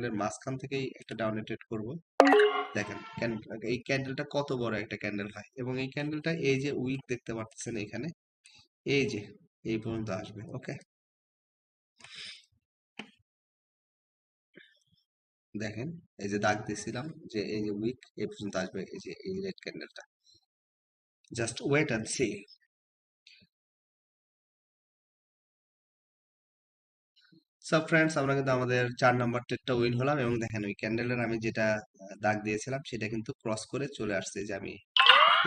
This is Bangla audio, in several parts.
মাঝখান থেকেই একটা ডাউনে ট্রেড করব। দেখেন এই ক্যান্ডেলটা কত বড় একটা ক্যান্ডেল হয় এবং এই ক্যান্ডেলটা এই যে উইক দেখতে পাচ্ছেন এখানে, এই যে, এই পর্যন্ত আসবে, ওকে? দেখেন, এই যে দাগ দিয়েছিলাম যে এই যে উইক এই পর্যন্ত আসবে এই যে এই রেড ক্যান্ডেলটা জাস্ট ওয়েট অ্যান্ড সি সব ফ্রেন্ডস আমরা কিন্তু আমাদের চার নাম্বার ট্রেডটা উইন হলাম এবং দেখেন ওই ক্যান্ডেলের আমি যেটা দাগ দিয়েছিলাম সেটা কিন্তু ক্রস করে চলে আসছে যে আমি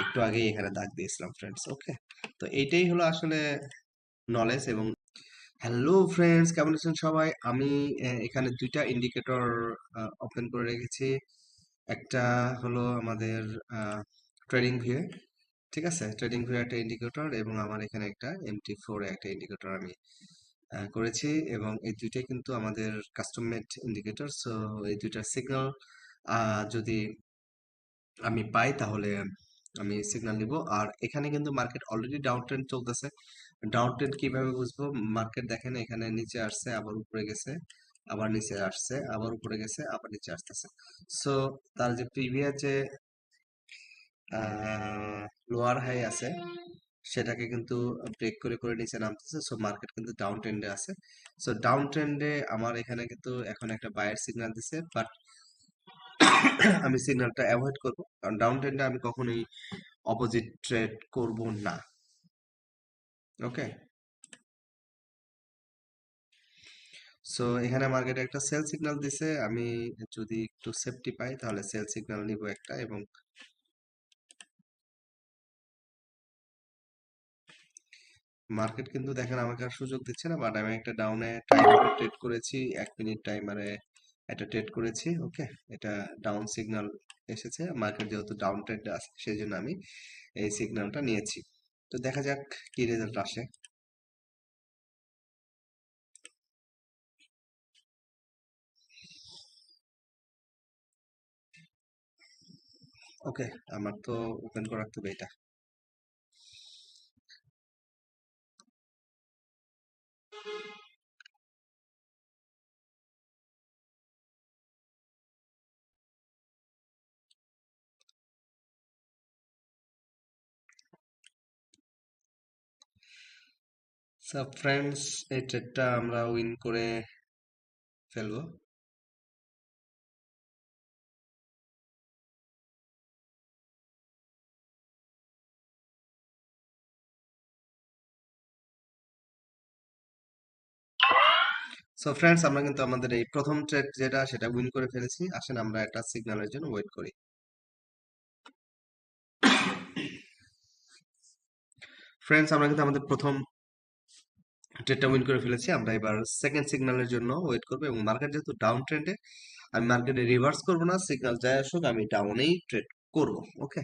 একটু আগেই এখানে দাগ দিয়েছিলাম ফ্রেন্ডস ওকে তো এইটাই হলো আসলে নলেজ এবং হ্যালো ফ্রেন্ডস কেমন আছেন সবাই? আমি এখানে দুইটা ইন্ডিকেটর ওপেন করে রেখেছি। একটা হলো আমাদের ট্রেডিং ভিউ ঠিক আছে? ট্রেডিং ভিউ একটা ইন্ডিকেটর এবং আমার এখানে একটা এমটি ফোর একটা ইন্ডিকেটর আমি করেছি এবং এই দুইটাই কিন্তু আমাদের কাস্টম মেড ইন্ডিকেটর সো এই দুইটার সিগন্যাল যদি আমি পাই তাহলে আমি সিগন্যাল নিব। আর এখানে কিন্তু মার্কেট অলরেডি ডাউন ট্রেন্ড চলতেছে। ডাউন ট্রেন্ড কীভাবে বুঝব? মার্কেট দেখেন, এখানে নিচে আসছে, আবার উপরে গেছে, আবার নিচে আসছে, আবার উপরে গেছে, আবার নিচে আসতেছে। সো তার যে প্রিভিয়াস যে লোয়ার হাই আছে সেটাকে কিন্তু ব্রেক করে করে নিচে নামতেছে। সো মার্কেট কিন্তু ডাউন ট্রেন্ডে আছে। সো ডাউন ট্রেন্ডে আমার এখানে কিন্তু এখন একটা বায়ার সিগন্যাল দিছে। বাট আমি সিগন্যালটা অ্যাভয়েড করব। কারণ ডাউন ট্রেন্ডে আমি কখনোই অপোজিট ট্রেড করব না। ওকে সো এখানে মার্কেটে একটা সেল সিগন্যাল দিছে। আমি যদি একটু সেফটি পাই, তাহলে সেল সিগন্যাল নিব একটা এবং মার্কেট কিন্তু দেখেন আমাকে আর সুযোগ দিচ্ছে না বাট আমি একটা ডাউনে টাইমারে ট্রেড করেছি, এক মিনিট টাইমারে একটা ট্রেড করেছি ওকে এটা ডাউন সিগন্যাল এসেছে মার্কেট যেহেতু ডাউন ট্রেন্ডে আছে সেই জন্য আমি এই সিগন্যালটা নিয়েছি। তো দেখা যাক কি রেজাল্ট আসে। ওকে আমার তো ওপেন করা রাখতে হবে এটা সব ফ্রেন্ডস এই ট্রেডটা আমরা উইন করে ফেলব। সো ফ্রেন্ডস আমরা কিন্তু আমাদের এই প্রথম ট্রেড যেটা, সেটা উইন করে ফেলেছি। আসেন আমরা একটা সিগন্যালের জন্য ওয়েট করি। ফ্রেন্ডস আমরা কিন্তু আমাদের প্রথম ট্রেডটা উইন করে ফেলেছি। আমরা এবার সেকেন্ড সিগন্যালের জন্য ওয়েট করব এবং মার্কেট যেহেতু ডাউন ট্রেন্ডে আমি মার্কেটে রিভার্স করব না সিগন্যাল যাই আসুক, আমি ডাউনেই ট্রেড করব ওকে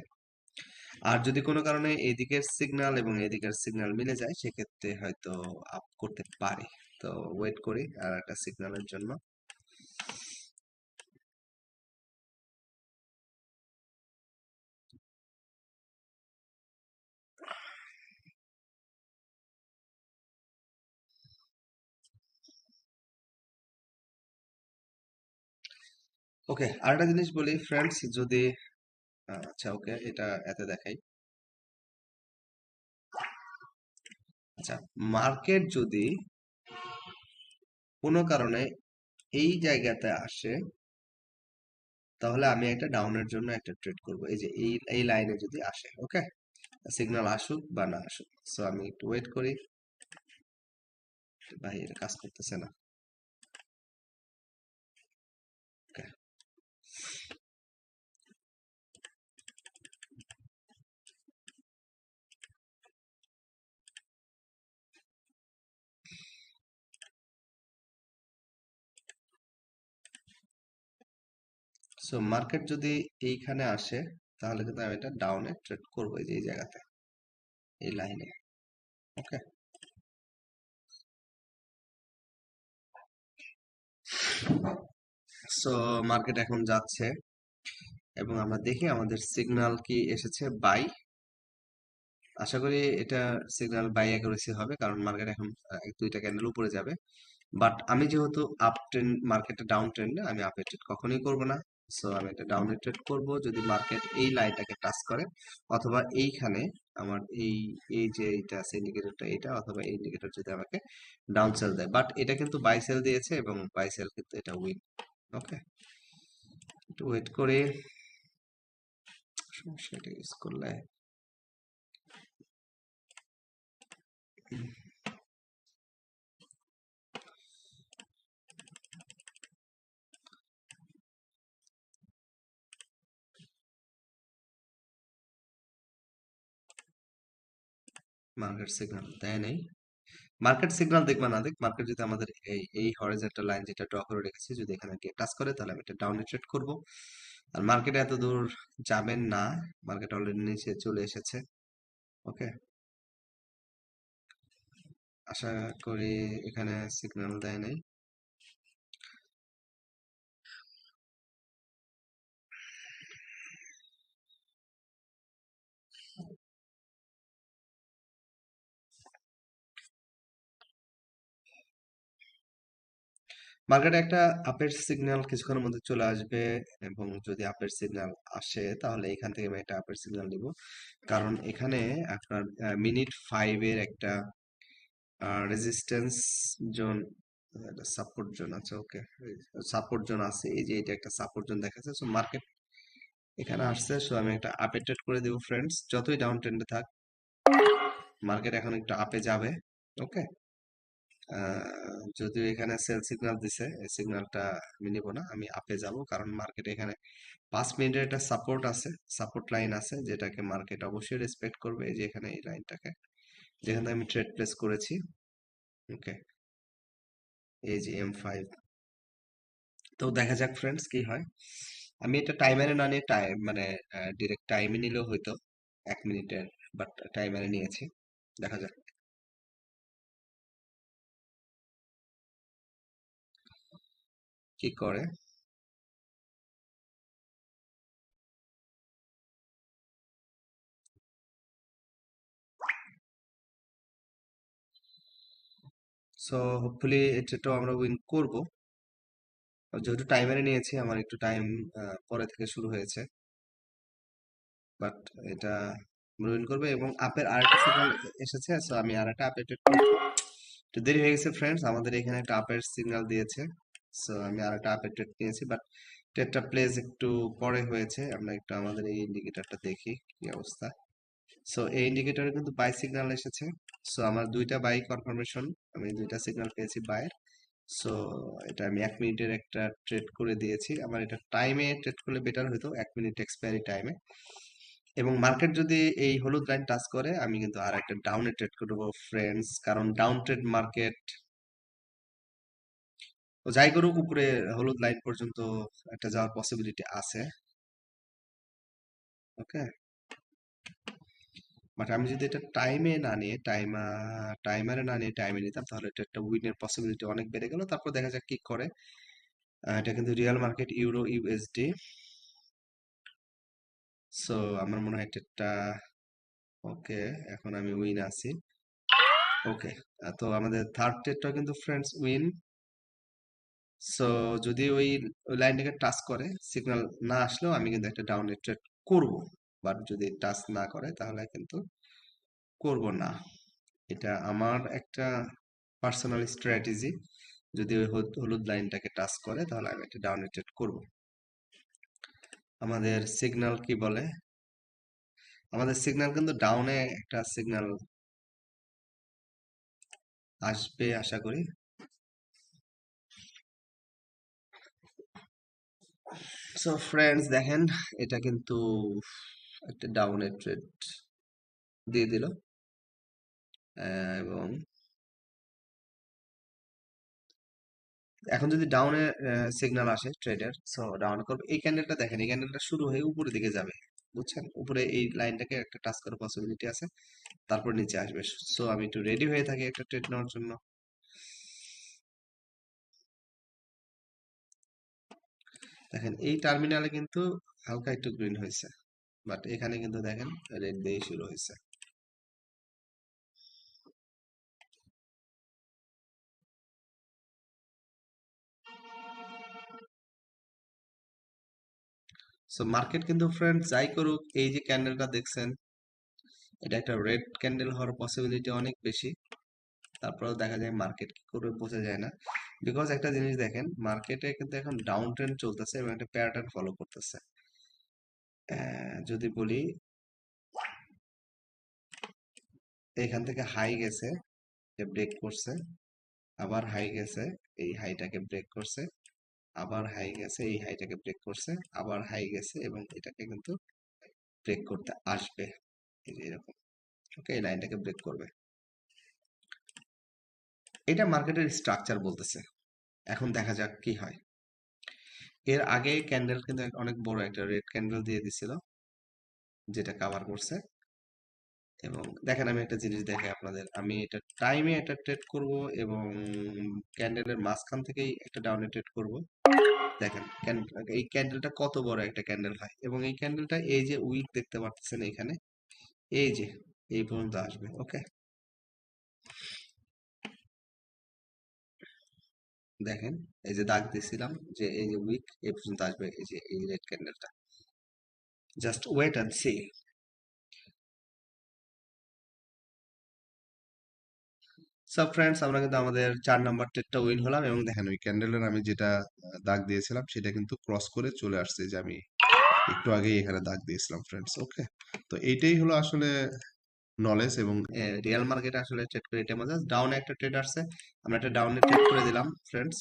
আর যদি কোনো কারণে এদিকের সিগন্যাল এবং এদিকের সিগন্যাল মিলে যায়, সেক্ষেত্রে হয়তো আপ করতে পারে। তো ওয়েট করি আর একটা সিগন্যালের জন্য। ওকে আরেকটা জিনিস বলি ফ্রেন্ডস যদি আচ্ছা ওকে এটা এতে দেখাই। আচ্ছা মার্কেট যদি কোনো কারণে এই জায়গাতে আসে, তাহলে আমি একটা ডাউনের জন্য একটা ট্রেড করব। এই যে এই এই লাইনে যদি আসে ওকে সিগন্যাল আসুক বা না আসুক। সো আমি একটু ওয়েট করি। ভাই এটা কাজ করতেছে না ওকে সো মার্কেট যদি এইখানে আসে, তাহলে কিন্তু আমি এটা ডাউনে ট্রেড করব এই যে, এই জায়গাতে, এই লাইনে ওকে সো মার্কেট এখন যাচ্ছে এবং আমরা দেখি আমাদের সিগন্যাল কি এসেছে? বাই আশা করি এটা সিগন্যাল বাই অ্যাকুরেসি হবে, কারণ মার্কেট এখন দুইটা ক্যান্ডেল উপরে যাবে। বাট আমি যেহেতু আপ ট্রেন্ড মার্কেটে ডাউন ট্রেন্ডে আমি আপে ট্রেড কখনোই করব না। সো আমি এটা ডাউনে ট্রেড করব। যদি মার্কেট এই লাইনটাকে টাচ করে, অথবা এইখানে আমার এই এই যে এইটা আছে ইন্ডিকেটরটা এটা, অথবা এই ইন্ডিকেটর যদি আমাকে ডাউন সেল দেয়। বাট এটা কিন্তু বাই সেল দিয়েছে এবং বাই সেল কিন্তু এটা উইন ওকে একটু ওয়েট করে। সমস্যা এটা ইউজ করলে। মার্কেট সিগন্যাল দেয় নাই। মার্কেট সিগন্যাল দেখবা না দেখ, মার্কেট যদি আমাদের এই এই হরিজন্টাল লাইন যেটা ড্র করে রেখেছে, যদি এখানে গিয়ে টাচ করে, তাহলে আমি এটা ডাউনে ট্রেড করব। আর মার্কেট এত দূর যাবেন না, মার্কেট অলরেডি নিচে চলে এসেছে ওকে আশা করি এখানে সিগন্যাল দেয় নাই। মার্কেটে একটা আপের সিগন্যাল কিছুক্ষণের মধ্যে চলে আসবে এবং যদি আপের সিগন্যাল আসে, তাহলে এখান থেকে আমি একটা আপের সিগন্যাল নিব। কারণ এখানে আপনার মিনিট ফাইভের একটা রেজিস্ট্যান্স জোন সাপোর্ট জোন আছে ওকে সাপোর্ট জোন আছে, এই যে এটা একটা সাপোর্ট জোন দেখাচ্ছে। সো মার্কেট এখানে আসছে সো আমি একটা আপে ট্রেড করে দেবো ফ্রেন্ডস যতই ডাউন ট্রেন্ডে থাক মার্কেট এখন একটা আপে যাবে ওকে যদিও এখানে সেল সিগন্যাল দিছে, এই সিগন্যালটা আমি নিব না, আমি আপে যাব কারণ মার্কেট এখানে পাঁচ মিনিটের একটা সাপোর্ট আছে সাপোর্ট লাইন আছে যেটাকে মার্কেট অবশ্যই রেসপেক্ট করবে এই যে এখানে এই লাইনটাকে যেখানে আমি ট্রেড প্লেস করেছি ওকে এই যে এম ফাইভ তো দেখা যাক ফ্রেন্ডস কি হয়। আমি এটা টাইমারে না নিয়ে টাইম মানে ডিরেক্ট টাইমে নিলেও হয়তো এক মিনিটের বাট টাইমারে নিয়েছি, দেখা যাক। কি করে? সো হোপফুলি এটাও আমরা উইন করব। যেহেতু টাইমারে নিয়েছি, আমার একটু টাইম পরে থেকে শুরু হয়েছে। বাট এটা আমরা উইন করবে এবং আপের আরেকটা সিগন্যাল এসেছে সো আমি আপে একটু দেরি হয়ে গেছে ফ্রেন্ডস আমাদের এখানে একটা আপের সিগন্যাল দিয়েছে। সো আমি আরেকটা আপের ট্রেড নিয়েছি বাট ট্রেডটা প্লেস একটু পরে হয়েছে। আমরা একটু আমাদের এই ইন্ডিকেটরটা দেখি কি অবস্থা। সো এই ইন্ডিকেটরে কিন্তু বাই সিগন্যাল এসেছে। সো আমার দুইটা বাই কনফার্মেশন আমি দুইটা সিগন্যাল পেয়েছি বাইয়ের সো এটা আমি এক মিনিটের একটা ট্রেড করে দিয়েছি। আমার এটা টাইমে ট্রেড করলে বেটার হতো এক মিনিট এক্সপায়ারি টাইমে এবং মার্কেট যদি এই হলুদ লাইন টাচ করে, আমি কিন্তু আর একটা ডাউনে ট্রেড করব ফ্রেন্ডস কারণ ডাউন ট্রেড মার্কেট যাই করুক, উপরে হলুদ লাইন পর্যন্ত একটা যাওয়ার পসিবিলিটি আছে। ওকে বাট আমি যদি এটা টাইমে না নিয়ে টাইম টাইমারে না নিয়ে টাইমে নিতাম, তাহলে এটা একটা উইনের পসিবিলিটি অনেক বেড়ে গেল। তারপর দেখা যাক কি করে। এটা কিন্তু real market euro USD so আমার মনে হয় এটা ওকে এখন আমি উইন আছি। ওকে তো আমাদের থার্ড ট্রেডটা কিন্তু ফ্রেন্ডস উইন সো যদি ওই লাইনটাকে টাচ করে সিগন্যাল না আসলেও আমি কিন্তু একটা ডাউন ট্রেড করব। বাট যদি টাচ না করে, তাহলে কিন্তু করব না। এটা আমার একটা পার্সোনাল স্ট্র্যাটেজি যদি ওই হলুদ লাইনটাকে টাচ করে, তাহলে আমি একটা ডাউন ট্রেড করব। আমাদের সিগন্যাল কি বলে? আমাদের সিগন্যাল কিন্তু ডাউনে একটা সিগন্যাল আসবে, আশা করি। সো ফ্রেন্ডস দেখেন, এটা কিন্তু একটা ডাউনের ট্রেড দিয়ে দিল। এবং এখন যদি ডাউনে সিগন্যাল আসে ট্রেডের সো ডাউন করবে। এই ক্যান্ডেলটা দেখেন, এই ক্যান্ডেলটা শুরু হয়ে উপরের দিকে যাবে, বুঝছেন? উপরে এই লাইনটাকে একটা টাচ করার পসিবিলিটি আছে, তারপর নিচে আসবে। সো আমি একটু রেডি হয়ে থাকি একটা ট্রেড নেওয়ার জন্য। দেখেন, এই টার্মিনালে কিন্তু হালকা একটু গ্রিন হয়েছে বাট এখানে কিন্তু দেখেন, রেড দিয়ে শুরু হয়েছে সো মার্কেট কিন্তু ফ্রেন্ড যাই করুক, এই যে ক্যান্ডেলটা দেখছেন, এটা একটা রেড ক্যান্ডেল হওয়ার পসিবিলিটি অনেক বেশি। তারপরেও দেখা যায় মার্কেট কি করবে বোঝা যায় না। বিকজ একটা জিনিস দেখেন মার্কেটে কিন্তু এখন ডাউন ট্রেন্ড চলতেছে এবং একটা প্যাটার্ন ফলো করতেছে। যদি বলি, এখান থেকে হাই গেছে ব্রেক করছে। আবার হাই গেছে, এই হাইটাকে ব্রেক করছে। আবার হাই গেছে, এই হাইটাকে ব্রেক করছে। আবার হাই গেছে এবং এটাকে কিন্তু ব্রেক করতে আসবে। এরকম। ওকে এই লাইনটাকে ব্রেক করবে। এটা মার্কেটের স্ট্রাকচার বলতেছে। এখন দেখা যাক কি হয়। এর আগে ক্যান্ডেল কিন্তু অনেক বড় একটা রেড ক্যান্ডেল দিয়ে দিছিল, যেটা কাভার করছে। এবং দেখেন আমি একটা জিনিস দেখে আপনাদের, আমি এটা টাইমে একটা ট্রেড করব এবং ক্যান্ডেলের মাঝখান থেকেই একটা ডাউনে ট্রেড করব। দেখেন এই ক্যান্ডেলটা কত বড় একটা ক্যান্ডেল হয় এবং এই ক্যান্ডেলটা এই যে উইক দেখতে পাচ্ছেন এখানে এই যে, এই পর্যন্ত আসবে ওকে দেখেন, এই যে দাগ দিছিলাম যে এই যে উইক এই পর্যন্ত আসবে এই যে এই রেড ক্যান্ডেলটা জাস্ট ওয়েট অ্যান্ড সি সব ফ্রেন্ডস আমরা কিন্তু আমাদের চার নাম্বার ট্রেডটা উইন হলাম এবং দেখেন, ওই ক্যান্ডেলের আমি যেটা দাগ দিয়েছিলাম সেটা কিন্তু ক্রস করে চলে আসছে যে আমি একটু আগেই এখানে দাগ দিয়েছিলাম ফ্রেন্ডস ওকে তো এইটাই হলো আসলে নলেজ এবং রিয়েল মার্কেটে আসলে ট্রেড করে এটা মজা ডাউনে একটা ট্রেড আসছে, আমরা একটা ডাউনে ট্রেড করে দিলাম ফ্রেন্ডস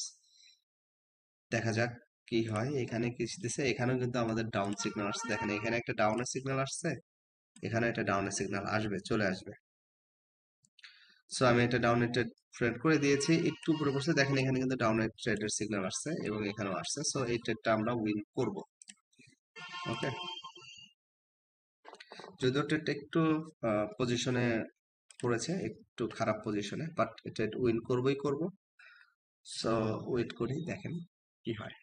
দেখা যাক কি হয়, এখানে কি দিছে, এখানেও কিন্তু আমাদের ডাউন সিগন্যাল আসছে। দেখেন, এখানে একটা ডাউনের সিগন্যাল আসছে এখানে একটা ডাউনের সিগন্যাল আসবে, চলে আসবে। সো আমি এটা ডাউনের ট্রেড ট্রেড করে দিয়েছি, একটু উপরে বসে, দেখেন এখানে কিন্তু ডাউনের ট্রেডের সিগন্যাল আসছে এবং এখানেও আসছে। সো এই ট্রেডটা আমরা উইন করব। ওকে যদিও ট্রেডটা একটু পজিশনে পড়েছে, একটু খারাপ পজিশনে বাট ট্রেড উইন করবই করব। সো ওয়েট করি, দেখেন কি হয়।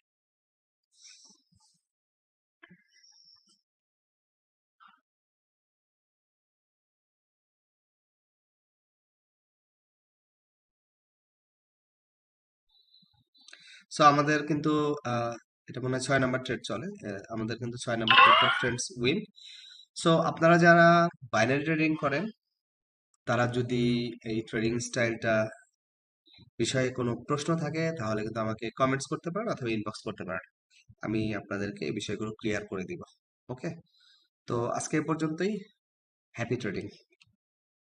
সো আমাদের কিন্তু এটা মনে হয় ছয় নাম্বার ট্রেড চলে। আমাদের কিন্তু ছয় number trade friends win so আপনারা যারা বাইনারি ট্রেডিং করেন, তারা যদি এই ট্রেডিং স্টাইলটা বিষয়ে কোনো প্রশ্ন থাকে, তাহলে কিন্তু আমাকে কমেন্টস করতে পারেন অথবা ইনবক্স করতে পারেন। আমি আপনাদেরকে এই বিষয়গুলো ক্লিয়ার করে দিব। ওকে তো, আজকে পর্যন্তই। Happy trading